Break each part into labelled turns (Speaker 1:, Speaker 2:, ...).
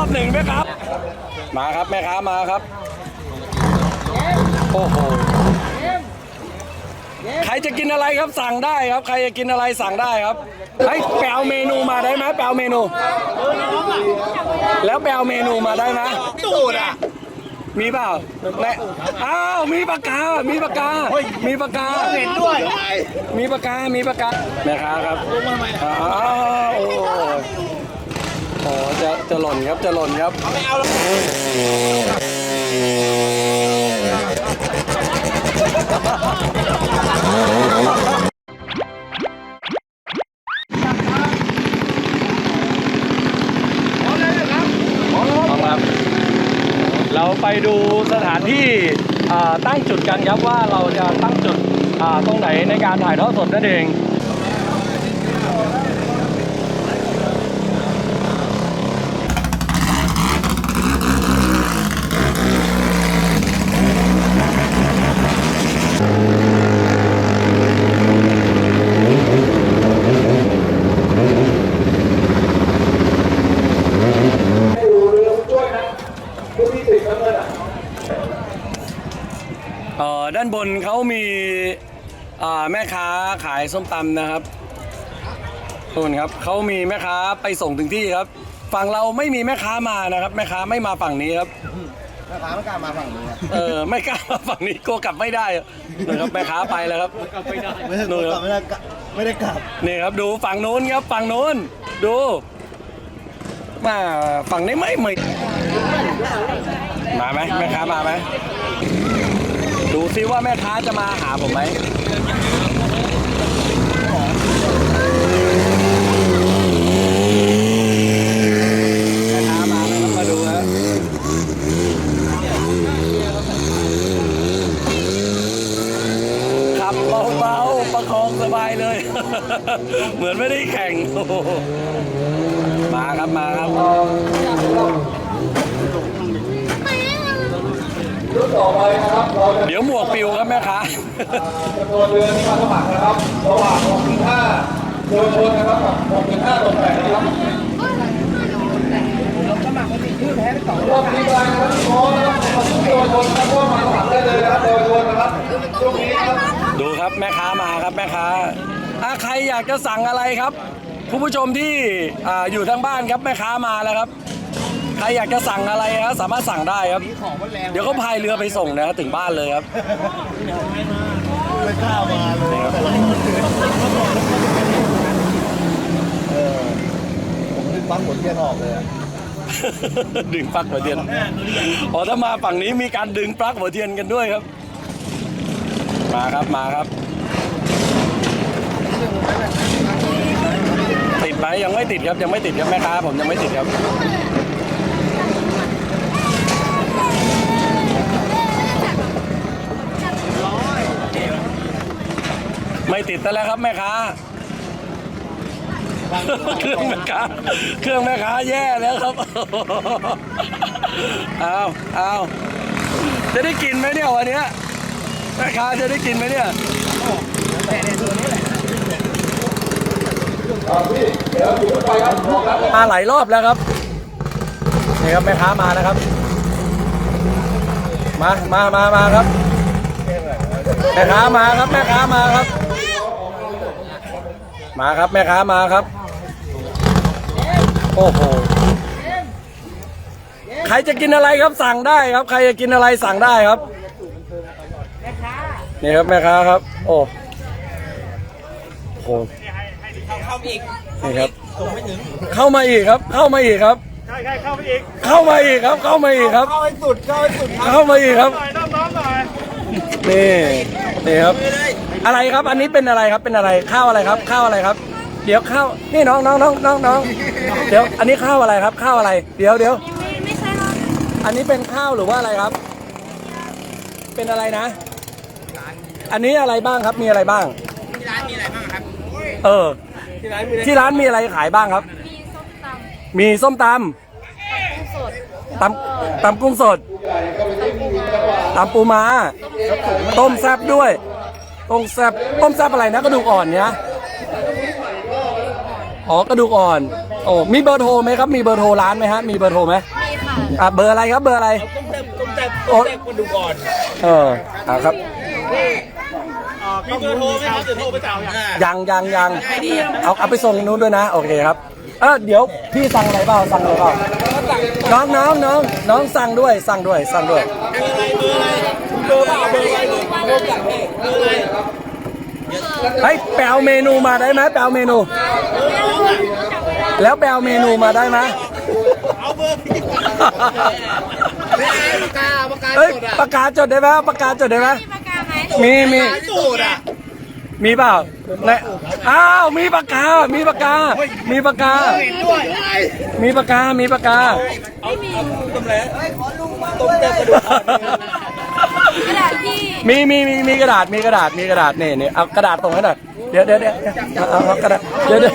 Speaker 1: อบหนึ่งไหมครับ มาครับแม่ค้ามาครับ โอ้โห ใครจะกินอะไรครับสั่งได้ครับ ใครจะกินอะไรสั่งได้ครับไอ้ยไปเอาเมนูมาได้ไหมไปเอาเมนู แล้วไปเอาเมนูมาได้ไหม
Speaker 2: ตูดอะ
Speaker 1: มีเปล่าแม่อ้าว มีปากกา มีปากกา มีปากกา
Speaker 2: เห็นด้วย
Speaker 1: มีปากกา มีปากกาแม่ค้าครับอ้าวโอ้โหโอ้ จะหล่นครับจะหล่นครับ
Speaker 2: ไม่เอาแล้ว
Speaker 1: ครับเราไปดูสถานที่ตั้งจุดกันครับว่าเราจะตั้งจุดตรงไหนในการถ่ายทอดสดนั่นเอง เอ่อด้านบนเขามีอ่าแม่ค้าขายส้มตำนะครับทุนครับเขามีแม่ค้าไปส่งถึงที่ครับ ฝั่งเราไม่มีแม่ค้ามานะครับ แม่ค้าไม่มาฝั่งนี้ครับ
Speaker 2: แม่ค้าไม่กล้ามาฝั่งนี้
Speaker 1: เออไม่กล้ามาฝั่งนี้กลัวกลับไม่ได้นะครับแม่ค้าไปแล้วครับ
Speaker 2: ไม่ได้กลับไม่ได้กลับไม่ได้กลับ
Speaker 1: นี่ครับดูฝั่งนู้นครับฝั่งนู้นดูมาฝั่งนี้ไม่ไม่มาไหมแม่ค้ามาไหม ดูซิว่าแม่ค้าจะมาหาผมไหมแม่ค้ามาแล้วมาดูครับขับเบาๆประคองสบายเลย เหมือนไม่ได้แข่งโอ้โหมาครับ มาครับเดี๋ยวหมวกปิวครับแม่ค้า
Speaker 3: จำนวนเรือที่มาสมัครนะครับระหว่าง6-5เยาวชนนะครับกับ6-5ตกแต่งนะครับรอบนี้ไปนะครับขอนะครับขอบคุณเยาวชนนะครับก็มาสมัครได้เลยนะครับเยาวชนนะครับช่วงนี้นะครับ
Speaker 1: ดูครับแม่ค้ามาครับแม่ค้าอะใครอยากจะสั่งอะไรครับ คุณผู้ชมที่อ่าอยู่ทางบ้านครับแม่ค้ามาแล้วครับ ใครอยากจะสั่งอะไรครับสามารถสั่งได้ครับ
Speaker 2: ของมันแรง
Speaker 1: เดี๋ยวเขาพายเรือไปส่งนะครับถึงบ้านเลยครับ
Speaker 2: ไม่กล้ามาเลยเออผมดึงปั๊มหัวเทียนออกเลยอะ
Speaker 1: ดึงปลั๊กหัวเทียนอ๋อถ้ามาฝั่งนี้มีการดึงปลั๊กหัวเทียนกันด้วยครับ มาครับมาครับ ติดไหมยังไม่ติดครับยังไม่ติดครับแม่ค้าผมยังไม่ติดครับ ไม่ติดแล้วครับแม่ค้า เครื่องแม่ค้า เครื่องแม่ค้าแย่แล้วครับ เอาเอาจะได้กินไหมเนี่ยวันเนี้ยแม่ค้าจะได้กินไหมเนี่ยมาหลายรอบแล้วครับ นี่ครับแม่ค้ามาแล้วครับ มา มา มา มาครับ แม่ค้ามาครับ แม่ค้ามาครับ มาครับแม่ค้ามาครับ โอ้โหใครจะกินอะไรครับสั่งได้ครับ ใครจะกินอะไรสั่งได้ครับนี่ครับแม่ค้าครับ โอ้โหนี่ครับเข้ามาอีกครับ เข้ามาอีกครับ
Speaker 4: ใช่ใช่เข้าไปอีก
Speaker 1: เข้ามาอีกครับ เข้ามาอีกครับ
Speaker 2: เข้าให้สุดเข้าให้สุด
Speaker 1: เข้ามาอีกครับ
Speaker 4: หน่อยน้องๆหน่อย
Speaker 1: นี่นี่ครับ อะไรครับ อันนี้เป็นอะไรครับ เป็นอะไร ข้าวอะไรครับ ข้าวอะไรครับ เดี๋ยวข้าว นี่น้องน้องน้องน้องน้อง เดี๋ยว อันนี้ข้าวอะไรครับ ข้าวอะไร เดี๋ยวเดี๋ยว
Speaker 5: ไม่ไม่ใช่หรอก
Speaker 1: อันนี้เป็นข้าวหรือว่าอะไรครับ เป็นอะไรนะ อันนี้อะไรบ้างครับ มีอะไรบ้าง ที่ร้านมีอะไรบ้างครับเออ ที่ร้านมีอะไรขายบ้างครับ
Speaker 5: มีส้มตำ
Speaker 1: มีส้มต
Speaker 5: กุ้งสดำ
Speaker 1: ตำตำกุ้งสดตำปูม้า ต้มแซบด้วย ต้มแซบต้มแซบอะไรนะกระดูกอ่อนเนี้ยอ๋อกระดูกอ่อน
Speaker 5: ก
Speaker 1: โอ้มีเบอร์โทรไหมครับ มีเบอร์โทรร้านไหมฮะมีเบอร์โทรไหม
Speaker 5: มีค่ะ
Speaker 1: อะเบอร์อะไรครับเบอร์อะไร
Speaker 4: ต้มแซ่บต้มแซ่บ
Speaker 1: โอ้
Speaker 4: ต้มแซ่บมาดูก่อน
Speaker 1: เอออะครับ
Speaker 4: มีเบอร์โทรไหมครับเดี๋ยวโทรไปจ่ายอย่าง
Speaker 1: ยังยังยังเอาเอาไปส่งนู้นด้วยนะโอเคครับเออเดี๋ยวพี่สั่งอะไรเปล่าสั่งอะไรเปล่าน้องน้องน้องน้องสั่งด้วยสั่งด้วยสั่งด้วย
Speaker 4: เบอร์เปล่าเบอร์อะไรเบอร์เบอร์อะไรเบอร์อะไร
Speaker 1: เฮ้ยแปลเมนูมาได้ไหมแปลเมนู แล้วแปลเมนูมาได้ไหม
Speaker 4: เอาเบอร์พี่
Speaker 2: ปากกาปากกา
Speaker 1: เฮ้ย
Speaker 2: สดอะ
Speaker 1: ปากกาจดได้ไหมปากกาจดได้ไหม
Speaker 5: มีปากกาไหม
Speaker 1: มีมี
Speaker 2: สูตรอะ
Speaker 1: มีเปล่าในอ้าว มีปากกา มีปากกา มีปากกา
Speaker 2: ด้วย
Speaker 1: มีปากกา มีปากกา
Speaker 4: เอาเอาต้มแล้วต้มแซ่บมาดูก่อน
Speaker 5: กระดาษที่
Speaker 1: มีมีมีมีกระดาษมีกระดาษมีกระดาษนี่นี่เอากระดาษส่งให้หน่อยเดี๋ยวเดี๋ยวเดี๋ยวเอาเอาเอากระดาษเดี๋ยวเดี๋ยว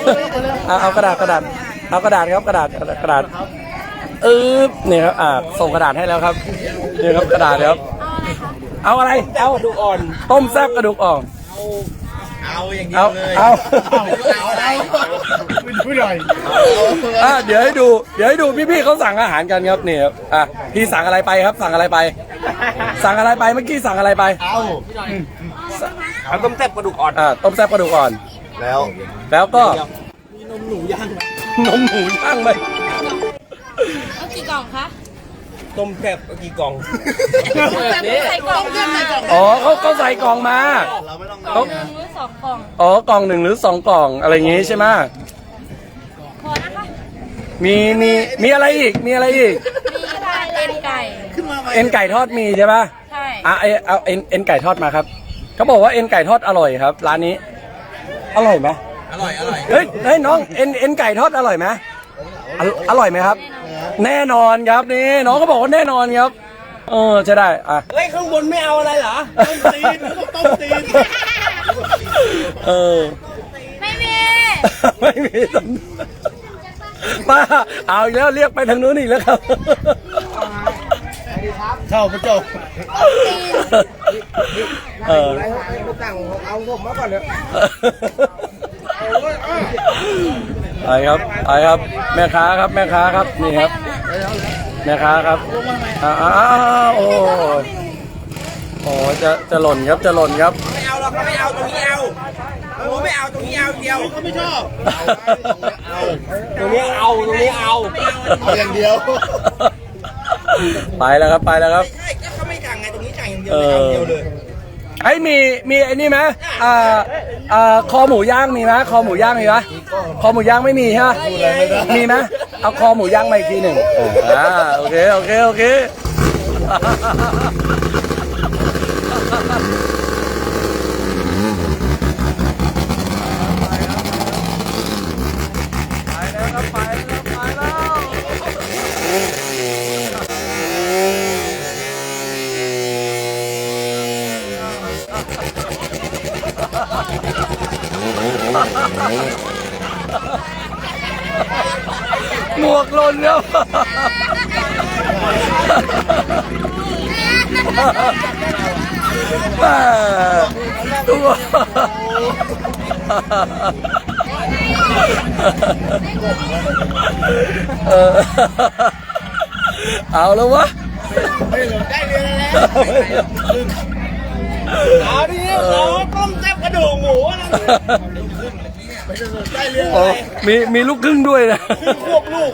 Speaker 1: เอาเอากระดาษกระดาษเอากระดาษครับกระดาษกระดาษเออนี่ครับอ่าส่งกระดาษให้แล้วครับนี่ครับกระดาษครับ
Speaker 5: เอาอะไรคะ
Speaker 1: เอาอะไรเอา
Speaker 4: ดูก่อน
Speaker 1: ต้มแซ่บกระดูกอ่อน
Speaker 4: เอาอย่างเดีย
Speaker 1: เอา
Speaker 4: วเลย
Speaker 1: เอา
Speaker 2: เอาอะไรพูดหน่อย
Speaker 1: อะเดี๋ยวให้ดู เดี๋ยวให้ดูพี่ๆเขาสั่งอาหารกันครับนี่ครับอะพี่สั่งอะไรไปครับ สั่งอะไรไป สั่งอะไรไปเมื่อกี้สั่งอะไรไป
Speaker 2: เอา
Speaker 4: เอาต้มแซ่บกระดูกอ่อน
Speaker 1: อ่าต้มแซ่บกระดูกอ่อน
Speaker 2: แล้ว
Speaker 1: แล้วก็
Speaker 4: มีนมหนูย่าง
Speaker 1: นมหมูย่างไป
Speaker 5: เอากี่กล่องคะ
Speaker 4: ต้มแซ่บกี่กล่อง
Speaker 5: ใส่กล่องมาหนึ่ง
Speaker 1: อ๋อเขาเขาใส่กล่องมา
Speaker 2: เราไม่ต้อง
Speaker 1: เขา
Speaker 5: หรือสองกล่อง
Speaker 1: อ๋อกล่องหนึ่งหรือสองกล่องอะไรอย่างงี้ใช่ไหม
Speaker 5: พอนะคะ
Speaker 1: มีมีมีอะไรอีกมีอะไรอีก
Speaker 5: มีไก่เอ็นไก่
Speaker 1: เอ็นไก่ทอดมีใช่ปะ
Speaker 5: ใช่
Speaker 1: อะเอาเอาเอ็นเอ็นไก่ทอดมาครับเขาบอกว่าเอ็นไก่ทอดอร่อยครับ ร้านนี้ อร่อยไหม
Speaker 4: อร่อยอร่อย
Speaker 1: เฮ้ยเฮ้ยน้องเอ็นเอ็นไก่ทอดอร่อยไหมอร่อยอร่อยไหมครับ แน่น อนครับนี่น้องก็บอกว่าแน่นอนครับ เออใช่ได้อะ
Speaker 4: เฮ้ยข้างบนไม่เอาอะไรเหรอต้มตีนต้มตีน
Speaker 1: เออ
Speaker 5: ไม่มี
Speaker 1: ไม่มีสำนึกป้าเอาอีกแล้วเรียกไปทางนู้นอีกแล้วครับ
Speaker 2: เข้าพระเจ้า
Speaker 1: เออ
Speaker 2: ตั้งเอาผมมาก่อนเลย
Speaker 1: ไปครับไปครับ แม่ค้าครับ แม่ค้าครับ นี่ครับ แม่ค้าครับอ้าวอ้าวโอ้โอ้จะจะหล่นครับจะหล่นครับ
Speaker 4: ไม่เอาหรอกไม่เอาตรงนี้เอาโอ้ไม่เอาตรงนี้เอาเดียวเขาไม่ชอบตรงนี้เอาตรงนี้เอา
Speaker 2: เอาอย่างเดียว
Speaker 1: ไปแล้วครับไปแล้วครับ
Speaker 4: ใช่ก็เขาไม่สั่งไงตรงนี้สั่งอย่างเดียวเลยเอาเดียวเลย
Speaker 1: ไอ้ยมีมีไอ้นี่ไหมอ่าอ่าคอหมูย่างมีไหมคอหมูย่างมีไหมคอหมูย่างไม่มีใช่ไหมมีไหม เอาคอหมูย่างมาอีกทีหนึ่งอ่าโอเค โอเค โอเคไปแล้ วครับไปแล้วไปแล้วหมวกหล่นครับแม่ตัวเออเอาแล้ววะ
Speaker 4: ได้เรื่องแล้วเอาดิเราต้มแซ่บกระดูกหมูนะ
Speaker 1: โอ้มีมีลูกครึ่งด้วยนะ
Speaker 4: ควบลูก